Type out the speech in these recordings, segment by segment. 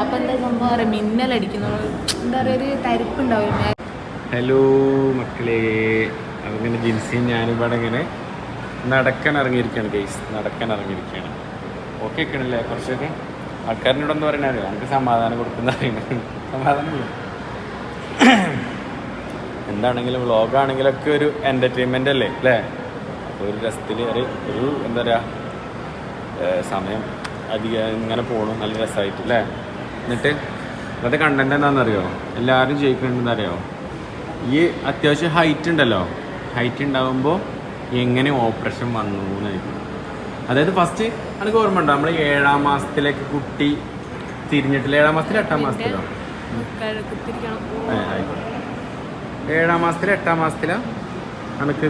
അപ്പൊ എന്താ സംഭവം പറയാ മിന്നലടിക്കുന്നു. എന്താ ഒരു തരിപ്പുണ്ടാവും. ഹലോ മക്കളെ. അങ്ങനെ ജിൻസിയും ഞാനും ഇവിടെ ഇങ്ങനെ നടക്കാൻ ഇറങ്ങിയിരിക്കുകയാണ് ഗൈസ് നടക്കാൻ ഇറങ്ങിയിരിക്കുകയാണ്. ഓക്കെ ഒക്കെയാണല്ലേ കുറച്ചൊക്കെ ആൾക്കാരിനോട് എന്താ പറയണത് നമുക്ക് സമാധാനം കൊടുക്കുന്ന അറിയണം സമാധാനമില്ല എന്താണെങ്കിലും വ്ളോഗാണെങ്കിലൊക്കെ ഒരു എന്റർടൈൻമെന്റ് അല്ലേ? അല്ലേ? അപ്പോൾ ഒരു രസത്തിൽ ഒരു ഒരു എന്താ പറയുക സമയം അധികം ഇങ്ങനെ പോകണം നല്ല രസമായിട്ട് അല്ലേ? എന്നിട്ട് ഇന്നത്തെ കണ്ടന്റ് എന്താണെന്നറിയോ? എല്ലാവരും ജയിക്കുന്നുണ്ടെന്ന് അറിയോ ഈ അത്യാവശ്യം ഹൈറ്റ് ഉണ്ടല്ലോ. ഹൈറ്റ് ഉണ്ടാകുമ്പോൾ എങ്ങനെ ഓപ്പറേഷൻ വന്നു എന്നായിരിക്കും അതായത് ഫസ്റ്റ് എനിക്ക് ഓർമ്മ ഉണ്ടോ? നമ്മൾ ഏഴാം മാസത്തിലേക്ക് കുട്ടി തിരിഞ്ഞിട്ടില്ല? ഏഴാം മാസത്തിൽ എട്ടാം മാസത്തിലോ? ഏഴാം മാസത്തിൽ എട്ടാം മാസത്തിലോ? എനിക്ക്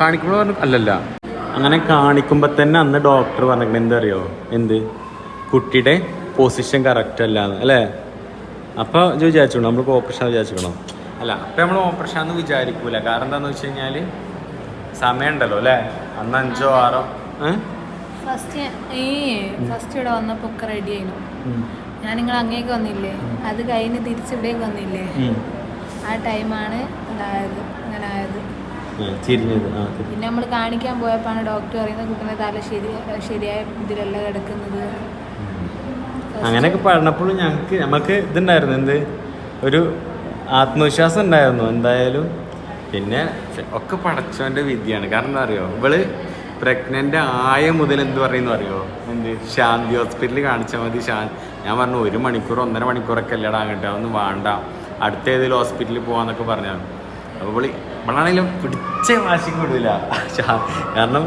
കാണിക്കുമ്പോൾ പറഞ്ഞു അല്ലല്ല. അങ്ങനെ കാണിക്കുമ്പോൾ തന്നെ അന്ന് ഡോക്ടർ പറഞ്ഞിട്ടുണ്ട് എന്തറിയോ? എന്ത്? കുട്ടിയുടെ പൊസിഷൻ കറക്റ്റ് അല്ലാന്ന്. അല്ലേ? അപ്പോൾ ഇത് വിചാരിച്ചോളൂ നമ്മൾ ഓപ്പറേഷൻ വിചാരിച്ചോളൂ അല്ല അപ്പം നമ്മൾ ഓപ്പറേഷൻ എന്ന് വിചാരിക്കൂല. കാരണം എന്താന്ന് വെച്ച് കഴിഞ്ഞാൽ സമയമുണ്ടല്ലോ അല്ലേ? അന്ന് അഞ്ചോ ആറോ? ഫസ്റ്റ് ഈ ഫസ്റ്റ് ഇവിടെ വന്നപ്പോ ഒക്കെ റെഡി ആയിരുന്നു ഞാൻ നിങ്ങൾ അങ്ങേക്ക് വന്നില്ലേ? അത് കഴിഞ്ഞ് തിരിച്ചിവിടേക്ക് വന്നില്ലേ? ആ ടൈമാണ് ഇതായത് അങ്ങനെ ആയത്. തിരിഞ്ഞത്. പിന്നെ നമ്മൾ കാണിക്കാൻ പോയപ്പോഴാണ് ഡോക്ടർ പറയുന്നത് കുട്ടനെ തല ശരി ശരിയായ ഇതിലല്ല കിടക്കുന്നത്. അങ്ങനെയൊക്കെ പറഞ്ഞപ്പോഴും ഞങ്ങൾക്ക് നമുക്ക് ഇതുണ്ടായിരുന്നു. എന്ത്? ഒരു ആത്മവിശ്വാസം ഉണ്ടായിരുന്നു എന്തായാലും. പിന്നെ ഒക്കെ പടച്ചവന്റെ വിദ്യയാണ് കാരണം എന്താ അറിയോ? ഇവൾ പ്രഗ്നന്റ് ആയ മുതൽ എന്ത് പറയുന്നു അറിയോ? എന്ത്? ശാന്തി ഹോസ്പിറ്റലിൽ കാണിച്ചാൽ മതി ശാ ഞാൻ പറഞ്ഞു ഒരു മണിക്കൂർ ഒന്നര മണിക്കൂറൊക്കെ അല്ലടാ അങ്ങോട്ട് അതൊന്നും വേണ്ട. അടുത്ത ഏതെങ്കിലും ഹോസ്പിറ്റലിൽ പോവാന്നൊക്കെ പറഞ്ഞു അപ്പോൾ ഇവൾ ഇവളാണെങ്കിലും പിടിച്ച വാശി വിടില്ല കാരണം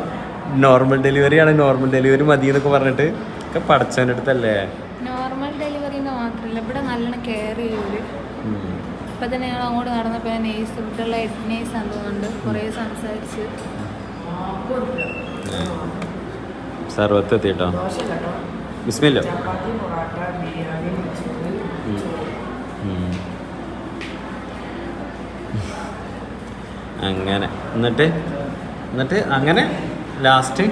നോർമൽ ഡെലിവറി ആണ് നോർമൽ ഡെലിവറി മതി എന്നൊക്കെ പറഞ്ഞിട്ട് ഒക്കെ പടച്ചവന്റെ അടുത്തല്ലേ? നോർമൽ ഡെലിവറി മാത്രമല്ല ഇവിടെ നല്ലോണം കെയർ ചെയ്യൂര് ഇപ്പൊ തന്നെ ഞങ്ങൾ അങ്ങോട്ട് നടന്നപ്പോൾ നേഴ്സ് ഇവിടെയുള്ള ഹെഡ് നേഴ്സ് ആണെന്ന് തോന്നുന്നുണ്ട്. കുറേ സംസാരിച്ച്. സർവത്തെത്തിട്ടോ ബിസ്മില്ല. അങ്ങനെ. എന്നിട്ട് എന്നിട്ട് അങ്ങനെ ലാസ്റ്റ്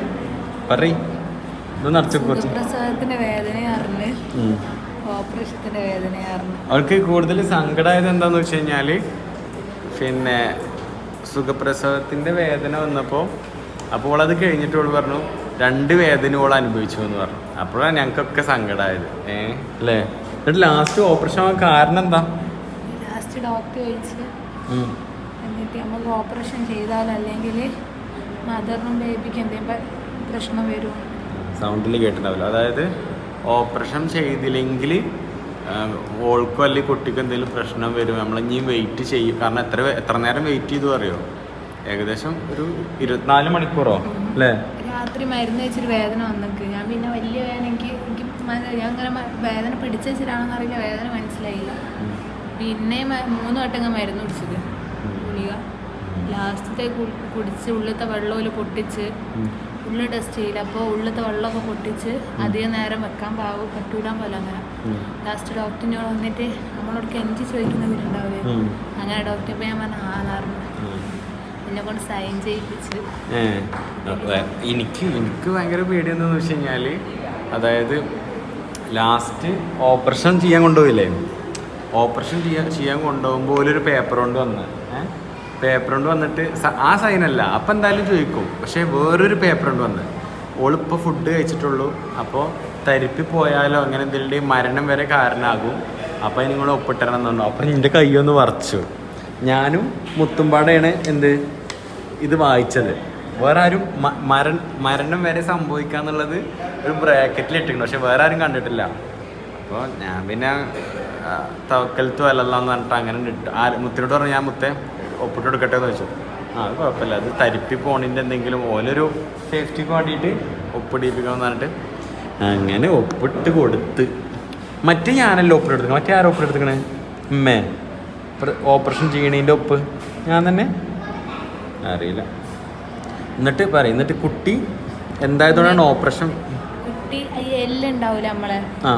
പറ ഇത് നിറച്ച് കുറച്ച്. പ്രസവത്തിന്റെ വേദന അറിഞ്ഞ് ഉം. ഓപ്പറേഷത്തിന്റെ വേദന അവൾക്ക് കൂടുതൽ സങ്കടമായത് എന്താന്ന് വെച്ച് കഴിഞ്ഞാൽ പിന്നെ സുഖപ്രസവത്തിന്റെ വേദന വന്നപ്പോൾ അപ്പോൾ അത് കഴിഞ്ഞിട്ട് ഓൾ പറഞ്ഞു രണ്ട് വേദന ഓൾ അനുഭവിച്ചു എന്ന് പറഞ്ഞു. അപ്പോഴാണ് ഞങ്ങൾക്കൊക്കെ സങ്കടമായത് ഏ? അല്ലേ? എന്നിട്ട് ലാസ്റ്റ് ഓപ്പറേഷൻ ആവാൻ കാരണം എന്താ? ലാസ്റ്റ് ഡോക്ടർ ചോദിച്ച്. എന്നിട്ട് നമുക്ക് ഓപ്പറേഷൻ ചെയ്താൽ അല്ലെങ്കിൽ മദറിനും ബേബിക്ക് എന്തെങ്കിലും പ്രശ്നം വരും. സൗണ്ടിൽ കേട്ടിട്ടുണ്ടാവില്ല. അതായത് ഓപ്പറേഷൻ ചെയ്തില്ലെങ്കിൽ ഓൾക്കും അല്ലെങ്കിൽ കുട്ടിക്ക് എന്തെങ്കിലും പ്രശ്നം വരും. നമ്മൾ ഇനിയും വെയിറ്റ് ചെയ്യും. കാരണം എത്ര എത്ര നേരം വെയിറ്റ് ചെയ്തു അറിയോ? ഏകദേശം ഒരു ഇരുപത്തിനാല് മണിക്കൂറോ? അല്ലേ? രാത്രി മരുന്ന് വെച്ചിട്ട് വേദന വന്നിക്ക്. ഞാൻ പിന്നെ വലിയ വേദന എനിക്ക് എനിക്ക് ഞാൻ അങ്ങനെ വേദന പിടിച്ചു വെച്ചിട്ടാണെന്ന് അറിയില്ല. വേദന മനസ്സിലായില്ല. പിന്നെ മൂന്ന് വട്ടങ്ങൾ മരുന്ന് കുടിച്ചത്. ഗുളിക ലാസ്റ്റത്തെ കുടിച്ച് ഉള്ളിലത്തെ വെള്ളത്തിൽ പൊട്ടിച്ച് ഉള്ള ടെസ്റ്റ് ചെയ്യില്ല. അപ്പോൾ ഉള്ളിലത്തെ വെള്ളമൊക്കെ പൊട്ടിച്ച് അധികം നേരം വെക്കാൻ പാവും പറ്റൂലാൻ പോലെ അങ്ങനെ. ലാസ്റ്റ് ഡോക്ടറിനോട് വന്നിട്ട് നമ്മളോട് കെഞ്ചി ചോദിക്കുന്നവരുണ്ടാവില്ലേ അങ്ങനെ ഡോക്ടറെ ഇപ്പോൾ ഞാൻ പറഞ്ഞു ആളാറുണ്ട് എന്നെ കൊണ്ട് സൈൻ ചെയ്യിപ്പിച്ച്. എനിക്ക് എനിക്ക് ഭയങ്കര പേടി എന്താന്ന് വെച്ച് കഴിഞ്ഞാൽ അതായത് ലാസ്റ്റ് ഓപ്പറേഷൻ ചെയ്യാൻ കൊണ്ടുപോയില്ലേ? ഓപ്പറേഷൻ ചെയ്യാൻ ചെയ്യാൻ കൊണ്ടുപോകുമ്പോൾ ഒരു പേപ്പർ കൊണ്ട് വന്ന് പേപ്പർ കൊണ്ട് വന്നിട്ട് ആ സൈനല്ല. അപ്പം എന്തായാലും ചോദിക്കും. പക്ഷേ വേറൊരു പേപ്പർ കൊണ്ട് വന്ന്. ഓളിപ്പോൾ ഫുഡ് കഴിച്ചിട്ടുള്ളൂ. അപ്പോൾ തരിപ്പി പോയാലോ അങ്ങനെ എന്തെങ്കിലും മരണം വരെ കാരണമാകും അപ്പം നിങ്ങൾ ഒപ്പിട്ടണം എന്നുണ്ടോ അപ്പം എന്റെ കൈയൊന്ന് വറച്ചു. ഞാനും മുത്തുമ്പാടെയാണ് എന്ത്? ഇത് വായിച്ചത്. വേറെ ആരും മര മരണം വരെ സംഭവിക്കാന്നുള്ളത് ഒരു ബ്രാക്കറ്റിൽ ഇട്ടിട്ടുണ്ട് പക്ഷെ വേറെ ആരും കണ്ടിട്ടില്ല. അപ്പോൾ ഞാൻ പിന്നെ തവക്കലത്തു അല്ലല്ലാന്ന് പറഞ്ഞിട്ട് അങ്ങനെ ഇട്ടു ആ മുത്തിനോട് പറഞ്ഞു ഞാൻ മുത്തേ ഒപ്പിട്ട് കൊടുക്കട്ടെ എന്ന് വെച്ചു. ആ അത് കുഴപ്പമില്ല. അത് തരിപ്പി പോണിന്റെ എന്തെങ്കിലും ഓലൊരു സേഫ്റ്റിക്ക് വേണ്ടിയിട്ട് ഒപ്പിടിപ്പിക്കണമെന്ന് പറഞ്ഞിട്ട് അങ്ങനെ ഒപ്പിട്ട് കൊടുത്ത്. മറ്റേ ഞാനല്ല ഒപ്പിട്ടെടുക്കണം? മറ്റേ ആരും ഒപ്പിട്ടെടുക്കണേ? ഉമ്മേ. ഓപ്പറേഷൻ ചെയ്യണതിന്റെ ഒപ്പ്. ഞാൻ തന്നെ? അറിയില്ല. എന്നിട്ട് പറയും എന്നിട്ട് കുട്ടി എന്തായതുകൊണ്ടാണ് ഓപ്പറേഷൻ കുട്ടി എല്ലാം ഉണ്ടാവില്ല നമ്മളെ? ആ.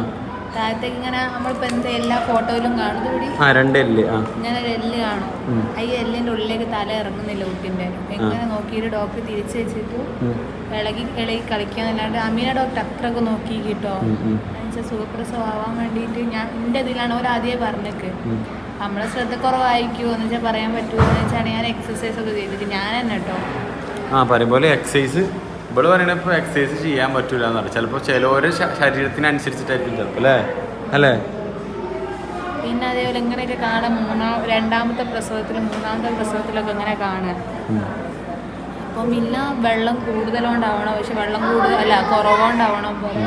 താഴത്തേക്ക് ഇങ്ങനെ നമ്മളിപ്പോൾ എന്താ എല്ലാ ഫോട്ടോയിലും കാണുന്നത് കൂടി ആ രണ്ട് എല്ല് ആ. ഇങ്ങനെ ഒരു എല്ല് കാണും. ആ ഈ എല്ലിന്റെ ഉള്ളിലേക്ക് തല ഇറങ്ങുന്നില്ല കുട്ടിന്റെ എങ്ങനെ നോക്കിയിട്ട് ഡോക്ടർ തിരിച്ചു വെച്ചിട്ട്. ഇളകി ഇളകി കളിക്കാന്നല്ലാണ്ട് അമീന ഡോക്ടർ അത്രയൊക്കെ നോക്കി കിട്ടോ. എന്നുവെച്ചാൽ സുഖപ്രസവം ആവാൻ വേണ്ടിയിട്ട് ഞാൻ എന്റെ ഇതിലാണ് ആദ്യമേ പറഞ്ഞേക്ക് നമ്മളെ ശ്രദ്ധ കുറവായിരിക്കുമോ എന്ന് വെച്ചാൽ പറയാൻ പറ്റുമോ എന്ന് വെച്ചാണ് ഞാൻ എക്സസൈസ് ഒക്കെ ചെയ്തിട്ട്. ഞാൻ തന്നെ കേട്ടോ ആ പറയും പോലെ എക്സസൈസ് ഇവിടെ പറയണ ഇപ്പോൾ എക്സസൈസ് ചെയ്യാൻ പറ്റൂല എന്ന് പറയും ചിലപ്പോൾ ചിലവരെ ശരീരത്തിനനുസരിച്ചിട്ടായിരിക്കും ചിലപ്പോൾ അല്ലേ? അല്ലേ? പിന്നെ അതേപോലെ ഇങ്ങനെയൊക്കെ കാണാൻ മൂന്നാം രണ്ടാമത്തെ പ്രസവത്തിലും മൂന്നാമത്തെ പ്രസവത്തിലൊക്കെ ഇങ്ങനെ കാണുക. അപ്പം ഇല്ല വെള്ളം കൂടുതലുകൊണ്ടാവണം പക്ഷെ വെള്ളം കൂടുതൽ അല്ല കുറവുകൊണ്ടാവണം പോലെ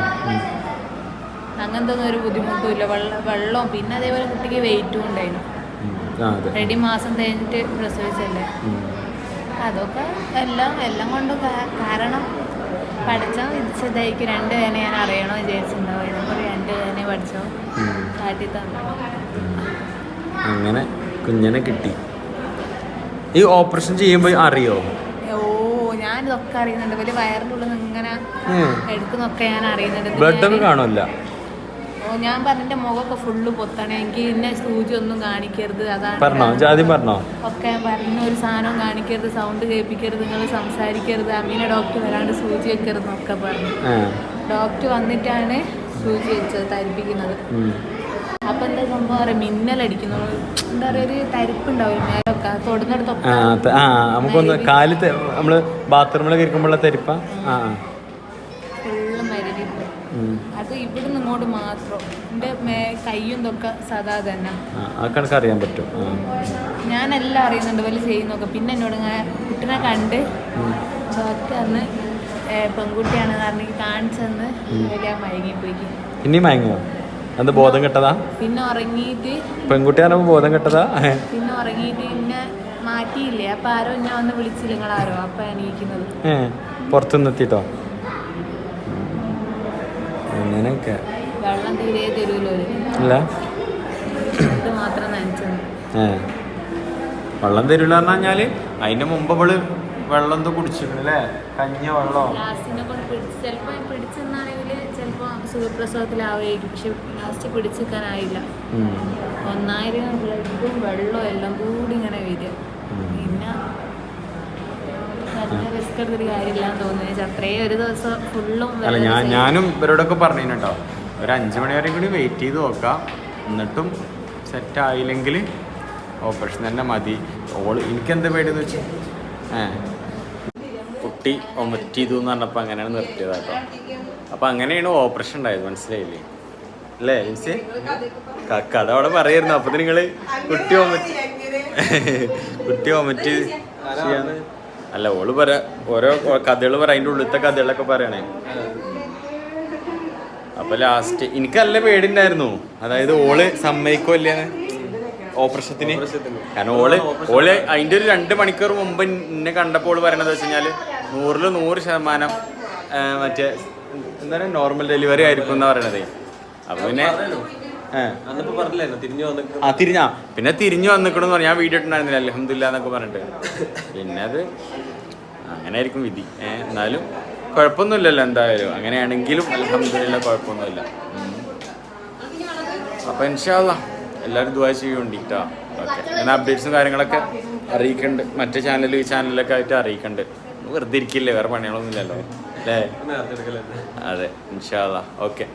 അങ്ങനത്തെ ഒന്നും ഒരു ബുദ്ധിമുട്ടും ഇല്ല. വെള്ളം വെള്ളവും പിന്നെ അതേപോലെ കുട്ടിക്ക് വെയിറ്റും ഉണ്ടായിരുന്നു. ആ അതെ. റെഡി മാസം കഴിഞ്ഞിട്ട് പ്രസവിച്ചല്ലേ. അതൊക്കെ എല്ലാം എല്ലാം കൊണ്ടും കാരണം പഠിച്ചാൽ വിധിച്ചതായിരിക്കും. രണ്ട് വേന ഞാൻ അറിയണോ വിചാരിച്ചിട്ടുണ്ടാവും രണ്ട് വേന പഠിച്ചോ. കാട്ടി തന്നു? അങ്ങനെ കുഞ്ഞിനെ കിട്ടി. ഈ ഓപ്പറേഷൻ ചെയ്യുമ്പോൾ അറിയോ? ഓ ഞാനിതൊക്കെ അറിയുന്നുണ്ട്. വലിയ വയറിന്റെ ഉള്ളിൽ നിന്ന് ഇങ്ങനെ. എടുക്കുന്നൊക്കെ ഞാൻ അറിയുന്നുണ്ട്. ബ്ലഡ് ഒക്കെ കാണുമല്ലോ ഞാൻ പറഞ്ഞ മുഖമൊക്കെ ഫുള്ള് പൊത്തണേ. എനിക്ക് ഇന്ന സൂചി ഒന്നും കാണിക്കരുത്. അതാണ് പറഞ്ഞോ. ജാതി പറഞ്ഞോ? ഒക്കെ പറഞ്ഞു ഒരു സാധനവും കാണിക്കരുത് സൗണ്ട് കേൾപ്പിക്കരുത് നിങ്ങൾ സംസാരിക്കരുത് അമീന ഡോക്ടർ വരാണ്ട് സൂചി വെക്കരുത് എന്നൊക്കെ പറഞ്ഞു ഡോക്ടർ വന്നിട്ടാണ് സൂചി വെച്ചത് തരിപ്പിക്കുന്നത്. അപ്പൊ എന്താ സംഭവം പറയാ മിന്നലടിക്കുന്നു എന്താ പറയുക ഒരു തരിപ്പുണ്ടാവും മേലൊക്കെ. തൊടുന്നിടത്തൊക്കെ. നമുക്കൊന്ന് കാൽ നമ്മൾ ബാത്റൂമിലൊക്കെ ഇരിക്കുമ്പോഴുള്ള തരിപ്പ? ആ. അത് ഇവിടുന്ന് ഇങ്ങോട്ട് മാത്രം എന്റെ മേ കയ്യും തൊക്കെ സദാ തന്നെ. ആ കണക്ക് അറിയാൻ പറ്റും. ഞാനെല്ലാം അറിയുന്നുണ്ട് വലിയ ചെയ്യുന്നൊക്കെ പിന്നെ എന്നോട് ഇങ്ങനെ കുട്ടിനെ കണ്ട്. ഡോക്ടർ അന്ന് പെൺകുട്ടിയാണെന്ന് പറഞ്ഞ് കാണിച്ചെന്ന് വലിയ മയങ്ങിപ്പോയി ഇനി മയങ്ങോ അത് ബോധം കെട്ടതാ? പിന്നെ ഉറങ്ങിയിട്ട് പെൺകുട്ടി ബോധം കെട്ടതാ? പിന്നെ ഉറങ്ങിയിട്ട് പിന്നെ മാറ്റിയില്ലേ? അപ്പൊ ആരോ എന്നെ വന്ന് വിളിച്ചില്ല നിങ്ങളാരോ? അപ്പൊ എണീക്കുന്നത്. ഏ പുറത്തുനിന്ന് എത്തിട്ടോ അങ്ങനെയൊക്കെ. വെള്ളം തീരെ തരൂലോ ഏ. വെള്ളം തരില്ല പറഞ്ഞു കഴിഞ്ഞാൽ അതിന്റെ മുമ്പ് ഇവൾ വെള്ളം എന്തോ കുടിച്ചിരുന്നു അല്ലേ കഞ്ഞ വെള്ളോ സുഖപ്രസവത്തിലാവുമായിരിക്കും. പക്ഷെ ലാസ്റ്റ് പിടിച്ചു നിൽക്കാനായില്ല ഉം. ഒന്നായിരം ബ്ലഡും വെള്ളവും എല്ലാം കൂടി ഇങ്ങനെ വരിക. റിസ്ക് എടുത്തൊരു കാര്യമില്ലാന്ന് തോന്നുന്നു. അത്രയും ഒരു ദിവസം ഫുള്ളും അല്ല ഞാൻ ഞാനും ഇവരോടൊക്കെ പറഞ്ഞു കേട്ടോ. ഒരു അഞ്ച് മണി വരെ കൂടി വെയിറ്റ് ചെയ്ത് നോക്കാം. എന്നിട്ടും സെറ്റ് ആയില്ലെങ്കിൽ ഓപ്പറേഷൻ തന്നെ മതി. ഓൾ എനിക്കെന്താ പേടിയെന്ന് വെച്ചാൽ ഏ. കുട്ടി ഒമറ്റ് ചെയ്തു എന്ന് പറഞ്ഞപ്പോൾ അങ്ങനെയാണ് നിർത്തിയത് കേട്ടോ. അപ്പം അങ്ങനെയാണ് ഓപ്പറേഷൻ ഉണ്ടായത് മനസ്സിലായില്ലേ? അല്ലേ മീൻസ് കഥ അവിടെ പറയായിരുന്നു. അപ്പൊ നിങ്ങൾ കുട്ടി ഒമറ്റ് കുട്ടി ഒമറ്റ് ചെയ്യാന്ന് അല്ല ഓൾ പറ ഓരോ കഥകൾ പറ അതിന്റെ ഉള്ളിലത്തെ കഥകളൊക്കെ പറയണേ. അപ്പൊ ലാസ്റ്റ് എനിക്ക് നല്ല പേടിണ്ടായിരുന്നു അതായത് ഓൾ സമ്മതിക്കോ ഇല്ലേന്ന് ഓപ്പറേഷത്തിന്. കാരണം ഓൾ ഓൾ അതിന്റെ ഒരു രണ്ട് മണിക്കൂർ മുമ്പ് എന്നെ കണ്ടപ്പോൾ ഓൾ പറയണത് വെച്ച് കഴിഞ്ഞാൽ നൂറ് ശതമാനം മറ്റേ എന്താ പറയുക നോർമൽ ഡെലിവറി ആയിരിക്കും എന്നാ പറയണത്. അപ്പൊ പിന്നെ അന്നിപ്പോ പറഞ്ഞില്ലായിരുന്നു? തിരിഞ്ഞു വന്നിട്ട്. ആ തിരിഞ്ഞാ പിന്നെ തിരിഞ്ഞു വന്നിക്കണെന്ന് പറഞ്ഞു ഞാൻ വീഡിയോ ഇട്ടുണ്ടായിരുന്നില്ല അലഹമില്ല എന്നൊക്കെ പറഞ്ഞിട്ട്. പിന്നെ അത് അങ്ങനെ ആയിരിക്കും വിധി. ഏഹ് എന്നാലും കുഴപ്പമൊന്നുമില്ലല്ലോ എന്തായാലും. അങ്ങനെയാണെങ്കിലും അലഹമില്ല കുഴപ്പമൊന്നുമില്ല. അപ്പൊ ഇൻഷാല്ല എല്ലാവരും ദുബായ് ചെയ്യുണ്ടിട്ടാ ഓക്കെ. അങ്ങനെ അപ്ഡേറ്റ്സും കാര്യങ്ങളൊക്കെ അറിയിക്കണ്ട്. മറ്റേ ചാനലും ഈ ചാനലിലൊക്കെ ആയിട്ട് അറിയിക്കണ്ട്. വെറുതെ ഇരിക്കില്ലേ? വേറെ പണികളൊന്നും ഇല്ലല്ലോ അല്ലേ അതെ ഇൻഷാല്ല ഓക്കെ.